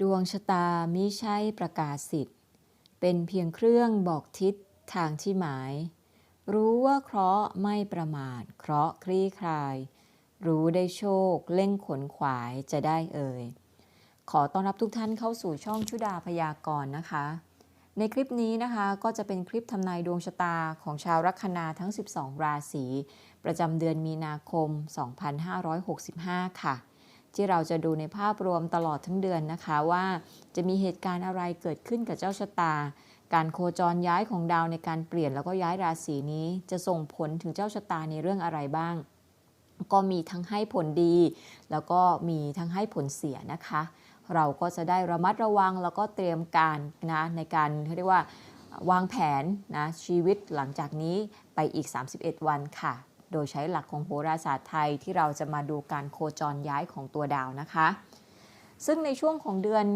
ดวงชะตามิใช่ประกาศสิทธิ์ เป็นเพียงเครื่องบอกทิศทางที่หมาย รู้ว่าเคราะห์ไม่ประมาทเคราะห์คลี่คลาย รู้ได้โชคเล่งขนขวายจะได้เอ่ย ขอต้อนรับทุกท่านเข้าสู่ช่องชุดาพยากรณ์นะคะ ในคลิปนี้นะคะก็จะเป็นคลิปทำนายดวงชะตาของชาวลัคนาทั้ง 12 ราศีประจำเดือนมีนาคม 2565 ค่ะ ที่เราจะดูในภาพรวมตลอดทั้งเดือนนะคะว่า จะมีเหตุการณ์อะไรเกิดขึ้นกับเจ้าชะตา การโคจรย้ายของดาวในการเปลี่ยนแล้วก็ย้ายราศีนี้จะส่งผลถึงเจ้าชะตาในเรื่องอะไรบ้าง ก็มีทั้งให้ผลดี แล้วก็มีทั้งให้ผลเสียนะคะ เราก็จะได้ระมัดระวังแล้วก็เตรียมการนะในการเรียกว่าวางแผนนะชีวิตหลังจากนี้ไปอีก 31 วันค่ะ โดยใช้หลักของโหราศาสตร์ไทยที่เราจะมาดูการโคจรย้ายของตัวดาวนะคะ ซึ่งในช่วงของเดือน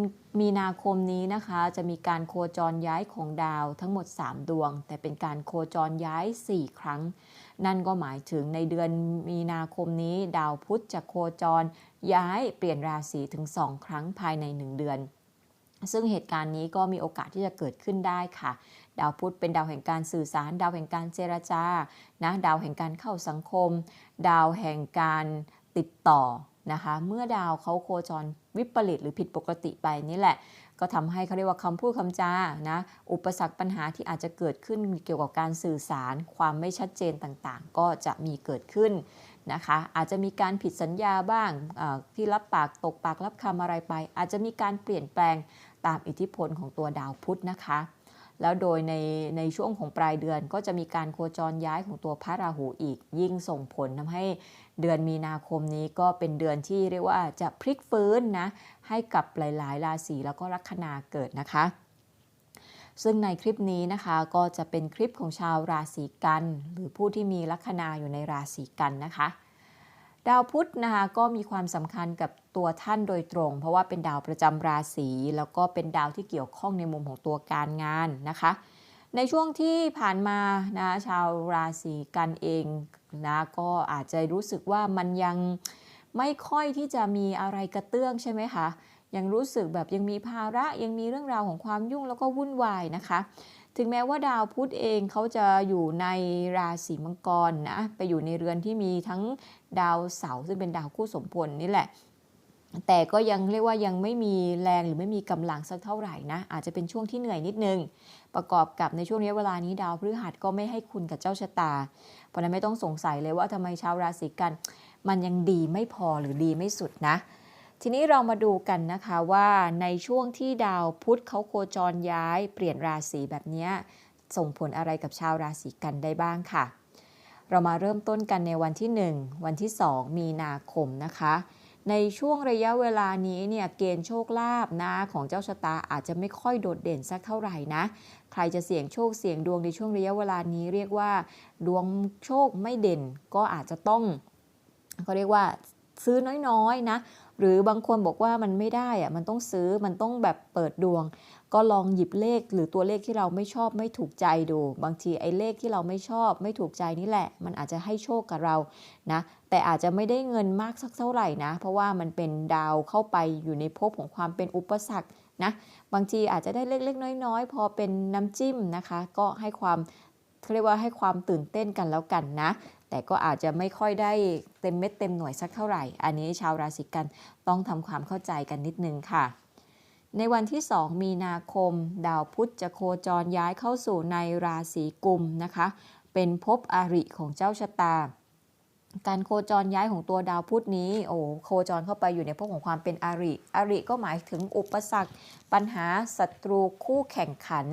มีนาคมนี้นะคะ จะมีการโคจรย้ายของดาวทั้งหมด 3 ดวง แต่เป็นการโคจรย้าย 4 ครั้ง นั่นก็หมายถึงในเดือนมีนาคมนี้ ดาวพุธจะโคจรย้ายเปลี่ยนราศีถึง 2 ครั้งภายใน 1 เดือนซึ่งเหตุการณ์นี้ก็มีโอกาสที่จะเกิดขึ้นได้ค่ะ ดาวพุธเป็นดาวแห่งการสื่อสาร ดาวแห่งการเจรจานะดาวแห่งการเข้าสังคม ดาวแห่งการติดต่อนะคะเมื่อดาวเขาโคจรวิปริตหรือผิดปกติไปนี่แหละ ก็ทำให้เขาเรียกว่าคำพูดคำจานะอุปสรรคปัญหาที่อาจจะเกิดขึ้นเกี่ยวกับการสื่อสาร ความไม่ชัดเจนต่างๆ ก็จะมีเกิดขึ้นนะคะอาจจะมีการผิดสัญญาบ้างที่รับปากตกปากรับคำอะไรไป อาจจะมีการเปลี่ยนแปลงตามอิทธิพลของตัวดาวพุธนะคะ แล้วโดยในในช่วงของปลายเดือนก็จะมีการโคจรย้ายของตัวพระราหูอีก ยิ่งส่งผลทำให้เดือนมีนาคมนี้ก็เป็นเดือนที่เรียกว่าจะพลิกฟื้นนะ ให้กับหลาย ๆ ราศีแล้วก็ลัคนาเกิดนะคะซึ่งในคลิปนี้นะคะก็จะเป็นคลิปของชาวราศีกัน หรือผู้ที่มีลัคนาอยู่ในราศีกันนะคะ ดาวพุธนะคะก็มีความสำคัญกับ ตัวท่านโดยตรง เพราะว่าเป็นดาวประจำราศีแล้วก็เป็นดาวที่เกี่ยวข้องในมุมของตัวการงานนะคะ ในช่วงที่ผ่านมานะชาวราศีกันเองนะก็อาจจะรู้สึกว่ามันยังไม่ค่อยที่จะมีอะไรกระเตื้องใช่ไหมคะยังรู้สึกแบบยังมีภาระยังมีเรื่องราวของความยุ่งแล้วก็วุ่นวายนะคะ ถึงแม้ว่าดาวพุธเองเขาจะอยู่ในราศีมังกรนะไปอยู่ในเรือนที่มีทั้งดาวเสาร์ซึ่งเป็นดาวคู่สมพลนี่แหละ แต่ก็ยังเรียกว่ายังไม่มีแรงหรือไม่มีกำลังสักเท่าไหร่นะ อาจจะเป็นช่วงที่เหนื่อยนิดนึง ประกอบกับในช่วงนี้เวลานี้ดาวพฤหัสก็ไม่ให้คุณกับเจ้าชะตา เพราะนั้นไม่ต้องสงสัยเลยว่าทำไมชาวราศีกัน มันยังดีไม่พอหรือดีไม่สุดนะ ทีนี้เรามาดูกันนะคะว่าในช่วงที่ดาวพุธเขาโคจรย้ายเปลี่ยนราศีแบบนี้ส่งผลอะไรกับชาวราศีกันได้บ้างค่ะ เรามาเริ่มต้นกันในวันที่ 1 วันที่ 2 มีนาคมนะคะ ในช่วงระยะเวลานี้เนี่ยเกณฑ์โชคลาภนะของเจ้าชะตาอาจจะไม่ค่อยโดดเด่นสักเท่าไหร่นะ ใครจะเสี่ยงโชคเสี่ยงดวงในช่วงระยะเวลานี้เรียกว่า ดวงโชคไม่เด่นก็อาจจะต้องเขาเรียกว่าซื้อน้อยๆนะหรือบางคนบอกว่ามันไม่ได้อะมันต้องซื้อมันต้องแบบเปิดดวง ก็ลองหยิบเลขหรือตัวเลขที่เราไม่ชอบไม่ถูกใจดู บางทีไอ้เลขที่เราไม่ชอบไม่ถูกใจนี่แหละ มันอาจจะให้โชคกับเรานะแต่อาจจะไม่ได้เงินมากสักเท่าไหร่นะ เพราะว่ามันเป็นดาวเข้าไปอยู่ในภพของความเป็นอุปสรรคนะบางทีอาจจะได้เล็กๆ น้อยๆ พอเป็นน้ำจิ้มนะคะ ก็ให้ความเรียกว่าให้ความตื่นเต้นกันแล้วกันนะ แต่ก็อาจจะไม่ค่อยได้เต็มเม็ดเต็มหน่วยสักเท่าไหร่ อันนี้ชาวราศีกันต้องทำความเข้าใจกันนิดนึงค่ะ ในวันที่ 2 มีนาคม ดาวพุธจะโคจรย้ายเข้าสู่ในราศีกุมนะคะ เป็นภพอริของเจ้าชะตา การโคจรย้ายของตัวดาวพุธนี้โอ้โคจรเข้าไปอยู่ในภพของความเป็นอริอริก็หมายถึงอุปสรรค ปัญหาศัตรูคู่แข่งขัน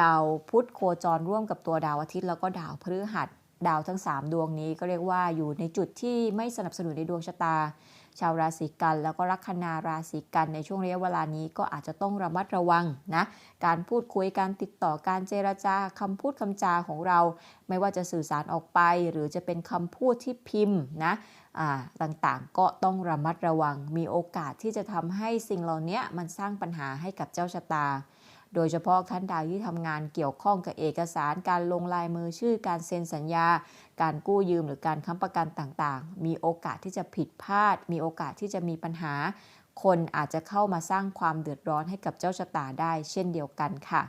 ดาวพุธโคจรร่วมกับตัวดาวอาทิตย์แล้วก็ดาวพฤหัส ดาวทั้ง 3 ดวงนี้ก็เรียกว่าอยู่ในจุดที่ไม่สนับสนุนในดวงชะตา ชาวราศีกัน แล้วก็ลัคนาราศีกันในช่วงระยะเวลานี้ก็อาจจะต้องระมัดระวังนะการพูดคุยการติดต่อการเจรจาคำพูดคำจาของเรา ไม่ว่าจะสื่อสารออกไป หรือจะเป็นคำพูดที่พิมพ์นะต่างๆ ก็ต้องระมัดระวัง มีโอกาสที่จะทำให้สิ่งเหล่านี้มันสร้างปัญหาให้กับเจ้าชะตา โดยเฉพาะท่านใดที่ทำงานเกี่ยวข้องกับเอกสารการลงลายมือชื่อการเซ็นสัญญา การกู้ยืมหรือการค้ำประกันต่างๆ มีโอกาสที่จะผิดพลาด มีโอกาสที่จะมีปัญหา คนอาจจะเข้ามาสร้างความเดือดร้อนให้กับเจ้าชะตาได้ เช่นเดียวกันค่ะ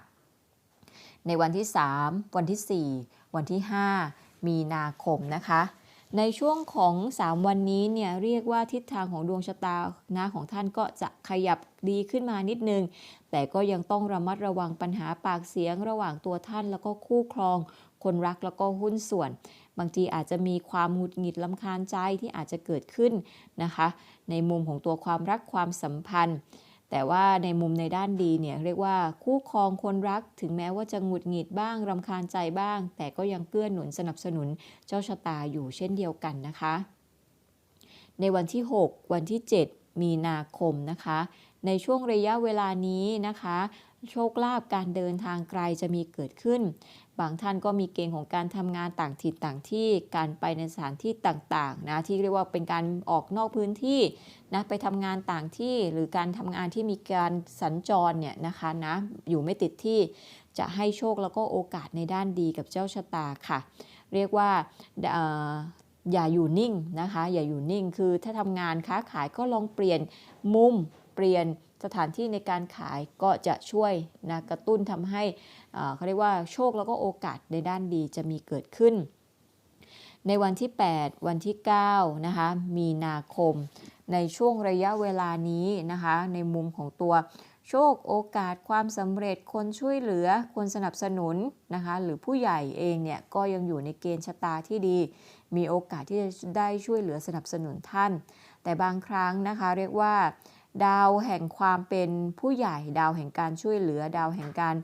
ในวันที่ 3 วันที่ 4 วันที่ 5 มีนาคมนะคะ ในช่วงของ 3 วันนี้เนี่ยเรียกว่าทิศทางของดวงชะตานะของท่านก็จะขยับดีขึ้นมานิดนึง แต่ก็ยังต้องระมัดระวังปัญหาปากเสียงระหว่างตัวท่านแล้วก็คู่ครอง คนรักแล้วก็หุ้นส่วน บางทีอาจจะมีความหงุดหงิดลำคาญใจที่อาจจะเกิดขึ้นนะคะ ในมุมของตัวความรักความสัมพันธ์ แต่ว่าในมุมในด้านดีเนี่ยเรียกว่าคู่ครองคนรักถึงแม้ว่าจะหงุดหงิดบ้างรำคาญใจบ้าง แต่ก็ยังเกื้อหนุนสนับสนุนเจ้าชะตาอยู่เช่นเดียวกันนะคะ ในวันที่ 6 วันที่ 7 มีนาคมนะคะ ในช่วงระยะเวลานี้นะคะ โชคลาภการเดินทางไกลจะมีเกิดขึ้น บางท่านก็มีเกณฑ์ของการทำงานต่างถิ่นต่างที่ การไปในสถานที่ต่างๆนะที่เรียกว่าเป็นการออกนอกพื้นที่นะไปทำงานต่างที่หรือการทำงานที่มีการสัญจรเนี่ยนะคะนะอยู่ไม่ติดที่จะให้โชคแล้วก็โอกาสในด้านดีกับเจ้าชะตาค่ะ เรียกว่าอย่าอยู่นิ่งนะคะ อย่าอยู่นิ่งคือถ้าทำงานค้าขายก็ลองเปลี่ยนมุมเปลี่ยน สถานที่ในการขายก็จะช่วยนะกระตุ้นทำให้เขาเรียกว่าโชคแล้วก็โอกาสในด้านดีจะมีเกิดขึ้น ในวันที่ 8 วันที่9นะคะมีนาคม ในช่วงระยะเวลานี้นะคะในมุมของตัวโชคโอกาสความสำเร็จคนช่วยเหลือ คนสนับสนุนนะคะหรือผู้ใหญ่เองเนี่ยก็ยังอยู่ในเกณฑ์ชะตาที่ดี มีโอกาสที่จะได้ช่วยเหลือสนับสนุนท่าน แต่บางครั้งนะคะเรียกว่า ดาวแห่งความเป็นผู้ใหญ่ ดาวแห่งการช่วยเหลือ ดาวแห่งการ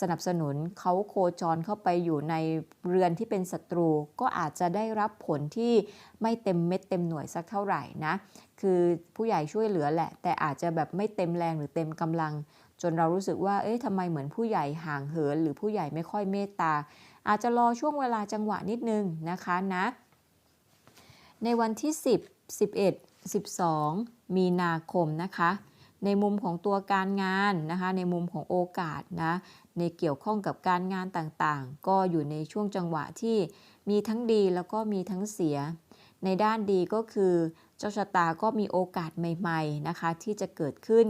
สนับสนุนเขาโคจรเข้าไปอยู่ในเรือนที่เป็นศัตรู ก็อาจจะได้รับผลที่ไม่เต็มเม็ดเต็มหน่วยสักเท่าไหร่นะ คือผู้ใหญ่ช่วยเหลือแหละ แต่อาจจะแบบไม่เต็มแรงหรือเต็มกำลัง จนเรารู้สึกว่า เอ๊ะทำไมเหมือนผู้ใหญ่ห่างเหิน หรือผู้ใหญ่ไม่ค่อยเมตตา อาจจะรอช่วงเวลาจังหวะนิดนึงนะคะนะ ในวันที่ 10 11 12 มีนาคมนะคะ ในมุมของตัวการงานนะคะ ในมุมของโอกาสนะในเกี่ยวข้องกับการงานต่างๆ ก็อยู่ในช่วงจังหวะที่มีทั้งดีแล้วก็มีทั้งเสีย ในด้านดีก็คือเจ้าชะตาก็มีโอกาสใหม่ ๆนะคะ ที่จะเกิดขึ้น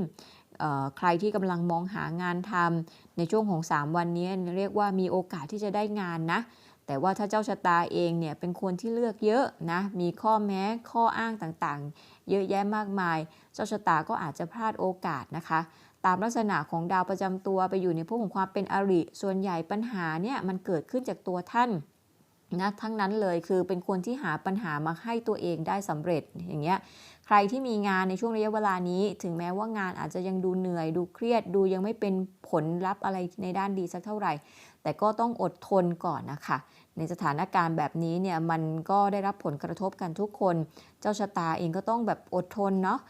ใครที่กำลังมองหางานทำในช่วงของ 3 วันนี้เรียกว่ามีโอกาสที่จะได้งานนะ แต่ว่าถ้าเจ้าชะตาเองเนี่ยเป็นคนที่เลือกเยอะนะมีข้อแม้ข้ออ้างต่างๆ เยอะแยะมากมาย เจ้าชะตาก็อาจจะพลาดโอกาสนะคะตามลักษณะของดาวประจำตัวไปอยู่ในพวกของความเป็นอริ ส่วนใหญ่ปัญหาเนี่ยมันเกิดขึ้นจากตัวท่านนะทั้งนั้นเลยคือเป็นคนที่หาปัญหามาให้ตัวเองได้สำเร็จอย่างเงี้ยใครที่มีงานในช่วงระยะเวลานี้ ถึงแม้ว่างานอาจจะยังดูเหนื่อยดูเครียดดูยังไม่เป็นผลลัพธ์อะไรในด้านดีสักเท่าไหร่ แต่ก็ต้องอดทนก่อนนะคะ ในสถานการณ์แบบนี้เนี่ยมันก็ได้รับผลกระทบกันทุกคน เจ้าชะตาเองก็ต้องแบบอดทนเนาะ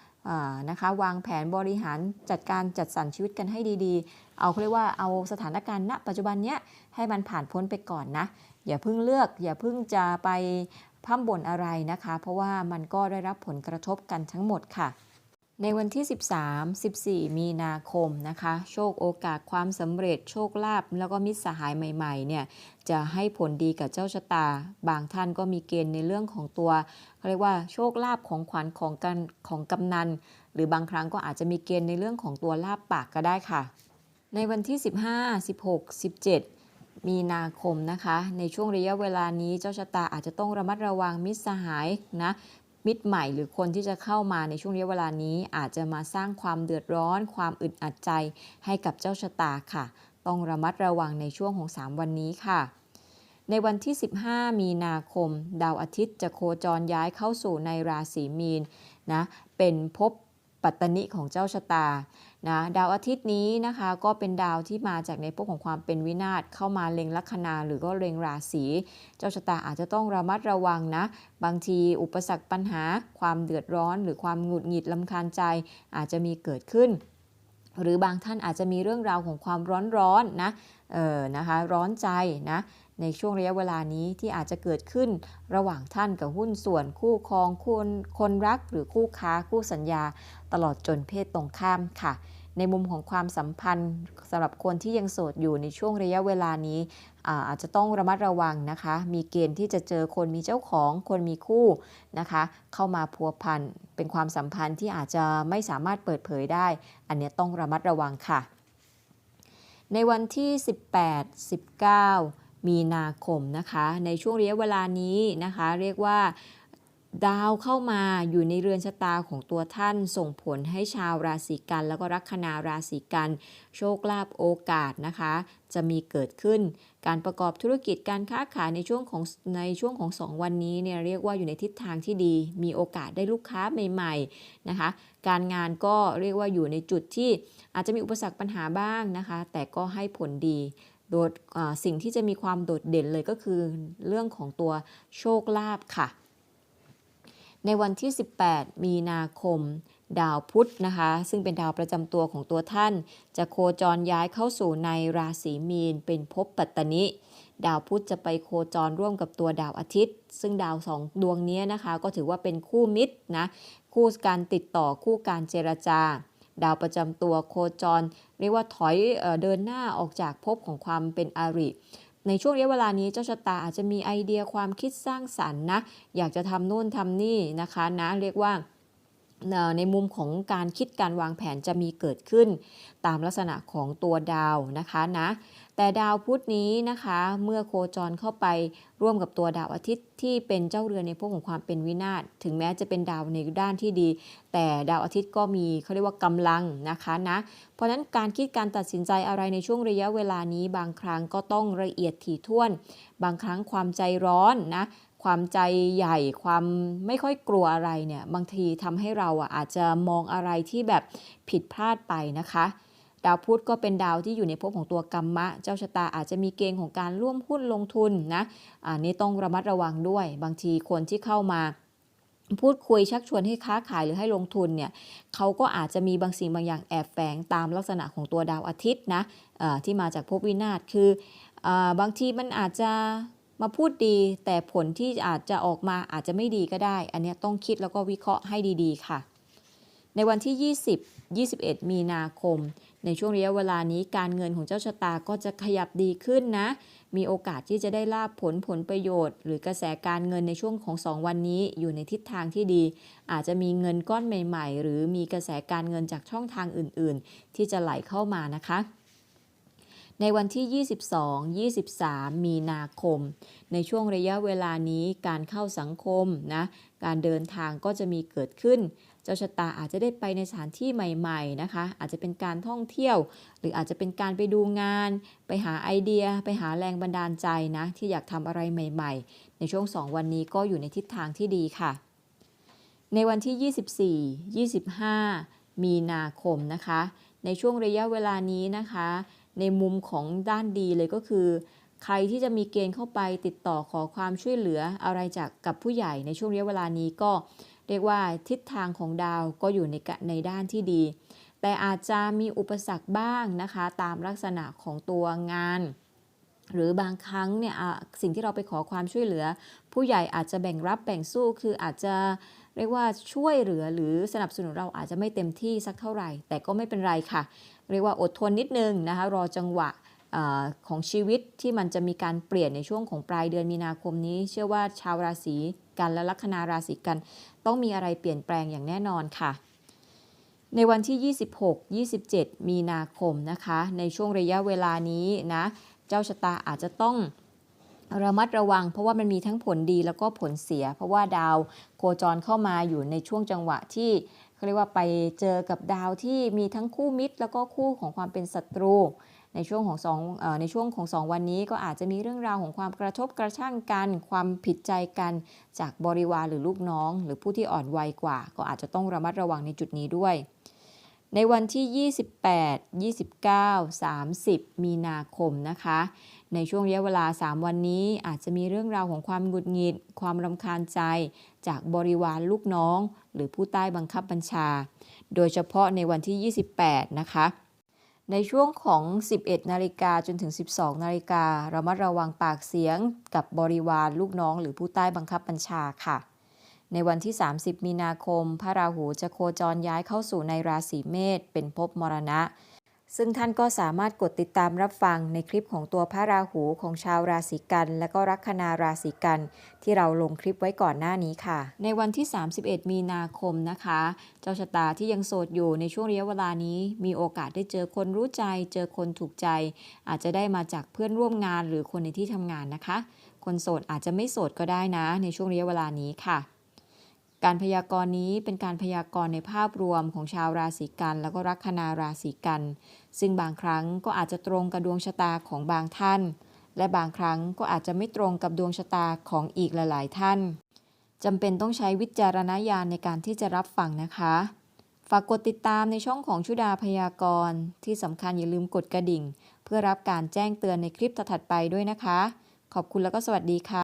นะคะวางแผนบริหารจัดการจัดสรรชีวิตกันให้ดีๆ เอาเรียกว่าเอาสถานการณ์ณปัจจุบันเนี้ยให้มันผ่านพ้นไปก่อนนะ อย่าเพิ่งเลือก อย่าเพิ่งจะไปพัมบ่นอะไรนะคะ เพราะว่ามันก็ได้รับผลกระทบกันทั้งหมดค่ะ ในวันที่ 13 14 มีนาคมนะคะ โชคโอกาสความสำเร็จโชคลาภแล้วก็มิตรสหายใหม่ๆเนี่ยจะให้ผลดีกับเจ้าชะตา บางท่านก็มีเกณฑ์ในเรื่องของตัวเขาเรียกว่าโชคลาภของขวัญของกันของกำนัน หรือบางครั้งก็อาจจะมีเกณฑ์ในเรื่องของตัวลาบปากก็ได้ค่ะ ในวันที่ 15 16 17มีนาคมนะคะ ในช่วงระยะเวลานี้เจ้าชะตาอาจจะต้องระมัดระวังมิตรสหายนะ มิตรใหม่หรือคนที่จะเข้ามาในช่วงระยะเวลานี้ อาจจะมาสร้างความเดือดร้อน ความอึดอัดใจให้กับเจ้าชะตาค่ะ ต้องระมัดระวังในช่วงของ 3 วันนี้ค่ะ ในวันที่ 15 มีนาคม ดาวอาทิตย์จะโคจรย้ายเข้าสู่ในราศีมีนนะเป็นภพ ปัตตนิของเจ้าชะตานะดาวอาทิตย์นี้นะคะก็เป็นดาวที่มาจากในพวกของความเป็นวินาศเข้ามาเล็งลัคนาหรือก็เล็งราศีเจ้าชะตาอาจจะต้องระมัดระวังนะ บางทีอุปสรรคปัญหา ความเดือดร้อน หรือความหงุดหงิดลำคาญใจอาจจะมีเกิดขึ้น หรือบางท่านอาจจะมีเรื่องราวของความร้อนร้อนนะเออนะคะร้อนใจนะ ในช่วงระยะเวลานี้ที่อาจจะเกิดขึ้นระหว่างท่านกับหุ้นส่วนคู่ครองคนคนรักหรือคู่ค้าคู่สัญญา ตลอดจนเพศตรงข้ามค่ะ ในมุมของความสัมพันธ์สำหรับคนที่ยังโสดอยู่ในช่วงระยะเวลานี้อาจจะต้องระมัดระวังนะคะ มีเกณฑ์ที่จะเจอคนมีเจ้าของคนมีคู่นะคะ เข้ามาพัวพันเป็นความสัมพันธ์ที่อาจจะไม่สามารถเปิดเผยได้ อันนี้ต้องระมัดระวังค่ะ ในวันที่ 18 19 มีนาคมนะคะ ในช่วงระยะเวลานี้นะคะ เรียกว่าดาวเข้ามาอยู่ในเรือนชะตาของตัวท่านส่งผลให้ชาวราศีกัน แล้วก็ลัคนาราศีกัน โชคลาภโอกาสนะคะ จะมีเกิดขึ้น การประกอบธุรกิจการค้าขายในช่วงของในช่วงของ 2 วันนี้เนี่ยเรียกว่าอยู่ในทิศทางที่ดี มีโอกาสได้ลูกค้าใหม่ๆนะคะ การงานก็เรียกว่าอยู่ในจุดที่อาจจะมีอุปสรรคปัญหาบ้างนะคะ แต่ก็ให้ผลดี โดยอ่าสิ่งที่จะมีความโดดเด่นเลยก็คือเรื่องของตัวโชคลาภค่ะ ในวันที่ 18 มีนาคม ดาวพุธนะคะ ซึ่งเป็นดาวประจำตัวของตัวท่าน จะโคจรย้ายเข้าสู่ในราศีมีน เป็นภพปัตตนิดาวพุธจะไปโคจรร่วมกับตัวดาวอาทิตย์ ซึ่งดาวสองดวงนี้นะคะ ก็ถือว่าเป็นคู่มิตรนะคู่การติดต่อคู่การเจรจา ดาวประจำตัวโคจร เรียกว่าถอยเอเดินหน้าออกจากภพของความเป็นอาริในช่วงระยะเวลานี้เจ้าชะตาอาจจะมีไอเดียความคิดสร้างสรรค์นะ อยากจะทำนู่นทำนี่นะคะนะเรียกว่า ในมุมของการคิดการวางแผนจะมีเกิดขึ้น ตามลักษณะของตัวดาวนะคะนะ แต่ดาวพุธนี้นะคะ เมื่อโคจรเข้าไปร่วมกับตัวดาวอาทิตย์ที่เป็นเจ้าเรือนในภพของความเป็นวินาศถึงแม้จะเป็นดาวในด้านที่ดี แต่ดาวอาทิตย์ก็มีเขาเรียกว่ากำลังนะคะนะ เพราะฉะนั้นการคิดการตัดสินใจอะไรในช่วงระยะเวลานี้ บางครั้งก็ต้องละเอียดถี่ถ้วน บางครั้งความใจร้อนนะ ความใจใหญ่ความไม่ค่อยกลัวอะไรเนี่ยบางทีทำให้เราอะอาจจะมองอะไรที่แบบผิดพลาดไปนะคะ ดาวพุธก็เป็นดาวที่อยู่ในภพของตัวกรรมะ เจ้าชะตาอาจจะมีเกณฑ์ของการร่วมหุ้นลงทุนนะอันนี้ต้องระมัดระวังด้วย บางทีคนที่เข้ามาพูดคุยชักชวนให้ค้าขายหรือให้ลงทุนเนี่ยเขาก็อาจจะมีบางสิ่งบางอย่างแอบแฝงตามลักษณะของตัวดาวอาทิตย์นะที่มาจากภพวินาศคืออบางทีมันอาจจะ มาพูดดีแต่ผลที่อาจจะออกมาอาจจะไม่ดีก็ได้ อันนี้ต้องคิดแล้วก็วิเคราะห์ให้ดีๆ ค่ะ ในวันที่ 20 21 มีนาคม ในช่วงระยะเวลานี้การเงินของเจ้าชะตาก็จะขยับดีขึ้นนะ มีโอกาสที่จะได้ลาบผลผลประโยชน์ หรือกระแสการเงินในช่วงของ 2 วันนี้อยู่ในทิศทางที่ดี อาจจะมีเงินก้อนใหม่ ๆ หรือมีกระแสการเงินจากช่องทางอื่น ๆ ที่จะไหลเข้ามานะคะ ในวันที่ 22 23 มีนาคม ในช่วงระยะเวลานี้การเข้าสังคมนะการเดินทางก็จะมีเกิดขึ้น เจ้าชะตาอาจจะได้ไปในสถานที่ใหม่ ๆนะคะ อาจจะเป็นการท่องเที่ยว หรืออาจจะเป็นการไปดูงาน ไปหาไอเดีย ไปหาแรงบันดาลใจนะที่อยากทำอะไรใหม่ ๆ ในช่วง 2 วันนี้ก็อยู่ในทิศทางที่ดีค่ะ ในวันที่ 24 25 มีนาคมนะคะ ในช่วงระยะเวลานี้นะคะ ในมุมของด้านดีเลยก็คือ ใครที่จะมีเกณฑ์เข้าไปติดต่อขอความช่วยเหลืออะไรจากกับผู้ใหญ่ในช่วงระยะเวลานี้ก็เรียกว่าทิศทางของดาวก็อยู่ในในด้านที่ดี แต่อาจจะมีอุปสรรคบ้างนะคะ ตามลักษณะของตัวงาน หรือบางครั้งเนี่ยสิ่งที่เราไปขอความช่วยเหลือ ผู้ใหญ่อาจจะแบ่งรับแบ่งสู้คืออาจจะเรียกว่าช่วยเหลือหรือสนับสนุนเราอาจจะไม่เต็มที่สักเท่าไหร่ แต่ก็ไม่เป็นไรค่ะ เรียกว่าอดทนนิดนึงนะคะรอจังหวะอของชีวิตที่มันจะมีการเปลี่ยนในช่วงของปลายเดือนมีนาคมนี้ เชื่อว่าชาวราศีกันและลัคนาราศีกัน ต้องมีอะไรเปลี่ยนแปลงอย่างแน่นอนค่ะ ในวันที่ 26 27 มีนาคมนะคะ ในช่วงระยะเวลานี้นะเจ้าชะตาอาจจะต้องระมัดระวังเพราะว่ามันมีทั้งผลดีแล้วก็ผลเสีย เพราะว่าดาวโคจรเข้ามาอยู่ในช่วงจังหวะที่ เขาเรียกว่าไปเจอกับดาวที่มีทั้งคู่มิตร แล้วก็คู่ของความเป็นศัตรู ในช่วงของสองอในช่วงของสองวันนี้ก็อาจจะมีเรื่องราวของความกระทบกระทั่งกัน ความผิดใจกันจากบริวารหรือลูกน้อง หรือผู้ที่อ่อนวัยกว่า ก็อาจจะต้องระมัดระวังในจุดนี้ด้วยในวันที่ 28 29 30 มีนาคมนะคะ ในช่วงระยะเวลา 3 วันนี้อาจจะมีเรื่องราวของความหงุดหงิด ความรำคาญใจ จากบริวารลูกน้อง หรือผู้ใต้บังคับบัญชา โดยเฉพาะในวันที่ 28 นะคะ ในช่วงของ 11 นาฬิกาจนถึง 12 นาฬิกาเรามาระวังปากเสียงกับบริวารลูกน้อง หรือผู้ใต้บังคับบัญชาค่ะ ในวันที่ 30 มีนาคม พระราหูจะโคจรย้ายเข้าสู่ในราศีเมษเป็นภพมรณะ ซึ่งท่านก็สามารถกดติดตามรับฟังในคลิปของตัวพระราหูของชาวราศีกัน และก็ลัคนาราศีกัน ที่เราลงคลิปไว้ก่อนหน้านี้ค่ะ ในวันที่ 31 มีนาคมนะคะ เจ้าชะตาที่ยังโสดอยู่ในช่วงระยะเวลานี้ มีโอกาสได้เจอคนรู้ใจ เจอคนถูกใจ อาจจะได้มาจากเพื่อนร่วมงานหรือคนในที่ทำงานนะคะ คนโสดอาจจะไม่โสดก็ได้นะ ในช่วงระยะเวลานี้ค่ะ การพยากรณ์นี้เป็นการพยากรณ์ในภาพรวมของชาวราศีกัน แล้วก็ลัคนาราศีกัน ซึ่งบางครั้งก็อาจจะตรงกับดวงชะตาของบางท่าน และบางครั้งก็อาจจะไม่ตรงกับดวงชะตาของอีกหลาย ๆ ท่านจำเป็นต้องใช้วิจารณญาณในการที่จะรับฟังนะคะ ฝากกดติดตามในช่องของชุดาพยากรณ์ ที่สำคัญอย่าลืมกดกระดิ่ง เพื่อรับการแจ้งเตือนในคลิปถัดไปด้วยนะคะ ขอบคุณแล้วก็สวัสดีค่ะ